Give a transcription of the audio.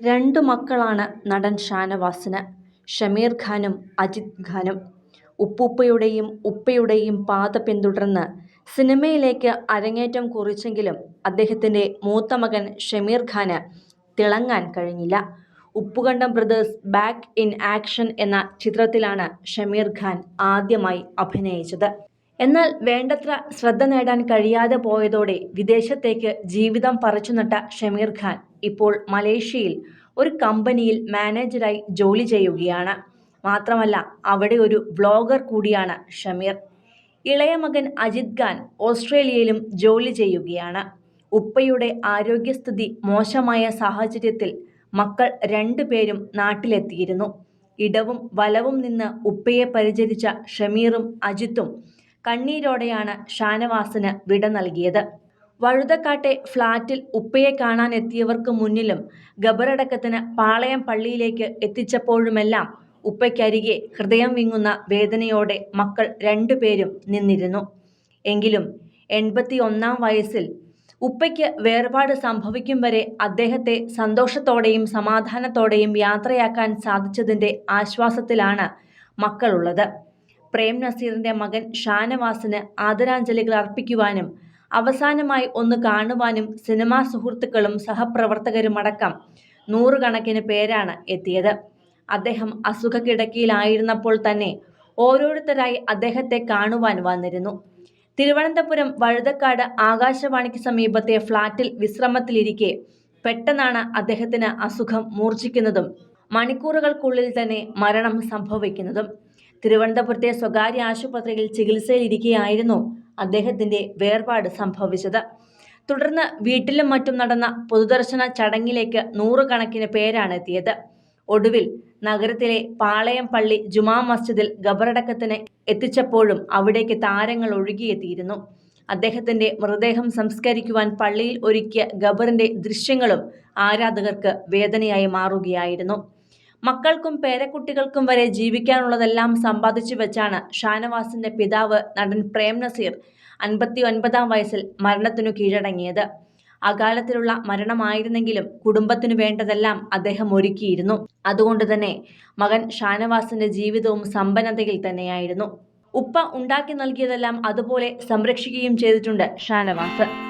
രണ്ടു മക്കളാണ് നടൻ ഷാനവാസിന് ഷമീർ ഖാനും അജിത് ഖാനും. ഉപ്പൂപ്പയുടെയും ഉപ്പയുടെയും പാത പിന്തുടർന്ന് സിനിമയിലേക്ക് അരങ്ങേറ്റം കുറിച്ചെങ്കിലും അദ്ദേഹത്തിന്റെ മൂത്ത മകൻ ഷമീർ ഖാന് തിളങ്ങാൻ കഴിഞ്ഞില്ല. Uppukandam brothers back in action എന്ന ചിത്രത്തിലാണ് ഷമീർ ഖാൻ ആദ്യമായി അഭിനയിച്ചത്. എന്നാൽ വേണ്ടത്ര ശ്രദ്ധ നേടാൻ കഴിയാതെ പോയതോടെ വിദേശത്തേക്ക് ജീവിതം പറിച്ചുനട്ട ഷമീർ ഖാൻ ഇപ്പോൾ മലേഷ്യയിൽ ഒരു കമ്പനിയിൽ മാനേജരായി ജോലി ചെയ്യുകയാണ്. മാത്രമല്ല അവിടെ ഒരു വ്ളോഗർ കൂടിയാണ് ഷമീർ. ഇളയ മകൻ അജിത് ഖാൻ ഓസ്ട്രേലിയയിലും ജോലി ചെയ്യുകയാണ്. ഉപ്പയുടെ ആരോഗ്യസ്ഥിതി മോശമായ സാഹചര്യത്തിൽ മക്കൾ രണ്ടുപേരും നാട്ടിലെത്തിയിരുന്നു. ഇടവും വലവും നിന്ന് ഉപ്പയെ പരിചരിച്ച ഷമീറും അജിത്തും കണ്ണീരോടെയാണ് ഷാനവാസിന് വിട നൽകിയത്. വഴുതക്കാട്ടെ ഫ്ളാറ്റിൽ ഉപ്പയെ കാണാനെത്തിയവർക്ക് മുന്നിലും ഖബറടക്കത്തിന് പാളയം പള്ളിയിലേക്ക് എത്തിച്ചപ്പോഴുമെല്ലാം ഉപ്പയ്ക്കരികെ ഹൃദയം വിങ്ങുന്ന വേദനയോടെ മക്കൾ രണ്ടുപേരും നിന്നിരുന്നു. എങ്കിലും എൺപത്തി ഒന്നാം വയസ്സിൽ ഉപ്പയ്ക്ക് വേർപാട് സംഭവിക്കും വരെ അദ്ദേഹത്തെ സന്തോഷത്തോടെയും സമാധാനത്തോടെയും യാത്രയാക്കാൻ സാധിച്ചതിന്റെ ആശ്വാസത്തിലാണ് മക്കളുള്ളത്. പ്രേം നസീറിന്റെ മകൻ ഷാനവാസിന് ആദരാഞ്ജലികൾ അർപ്പിക്കുവാനും അവസാനമായി ഒന്ന് കാണുവാനും സിനിമാ സുഹൃത്തുക്കളും സഹപ്രവർത്തകരുമടക്കം നൂറുകണക്കിന് പേരാണ് എത്തിയത്. അദ്ദേഹം അസുഖ കിടക്കിയിലായിരുന്നപ്പോൾ തന്നെ ഓരോരുത്തരായി അദ്ദേഹത്തെ കാണുവാൻ വന്നിരുന്നു. തിരുവനന്തപുരം വഴുതക്കാട് ആകാശവാണിക്ക് സമീപത്തെ ഫ്ളാറ്റിൽ വിശ്രമത്തിലിരിക്കെ പെട്ടെന്നാണ് അദ്ദേഹത്തിന് അസുഖം മൂർച്ഛിക്കുന്നതും മണിക്കൂറുകൾക്കുള്ളിൽ തന്നെ മരണം സംഭവിക്കുന്നതും. തിരുവനന്തപുരത്തെ സ്വകാര്യ ആശുപത്രിയിൽ ചികിത്സയിലിരിക്കെയായിരുന്നു അദ്ദേഹത്തിന്റെ വേർപാട് സംഭവിച്ചത്. തുടർന്ന് വീട്ടിലും മറ്റും നടന്ന പൊതുദർശന ചടങ്ങിലേക്ക് നൂറുകണക്കിന് പേരാണ് എത്തിയത്. ഒടുവിൽ നഗരത്തിലെ പാളയം പള്ളി ജുമാ മസ്ജിദിൽ ഖബറടക്കത്തിന് എത്തിച്ചപ്പോഴും അവിടേക്ക് താരങ്ങൾ ഒഴുകിയെത്തിയിരുന്നു. അദ്ദേഹത്തിന്റെ മൃതദേഹം സംസ്കരിക്കുവാൻ പള്ളിയിൽ ഒരുക്കിയ ഖബറിന്റെ ദൃശ്യങ്ങളും ആരാധകർക്ക് വേദനയായി മാറുകയായിരുന്നു. മക്കൾക്കും പേരക്കുട്ടികൾക്കും വരെ ജീവിക്കാനുള്ളതെല്ലാം സമ്പാദിച്ചു വെച്ചാണ് ഷാനവാസിന്റെ പിതാവ് നടൻ പ്രേം നസീർ അൻപത്തി ഒൻപതാം വയസ്സിൽ മരണത്തിനു കീഴടങ്ങിയത്. അകാലത്തിലുള്ള മരണമായിരുന്നെങ്കിലും കുടുംബത്തിനു വേണ്ടതെല്ലാം അദ്ദേഹം ഒരുക്കിയിരുന്നു. അതുകൊണ്ട് തന്നെ മകൻ ഷാനവാസിന്റെ ജീവിതവും സമ്പന്നതയിൽ തന്നെയായിരുന്നു. ഉപ്പ ഉണ്ടാക്കി നൽകിയതെല്ലാം അതുപോലെ സംരക്ഷിക്കുകയും ചെയ്തിട്ടുണ്ട് ഷാനവാസ്.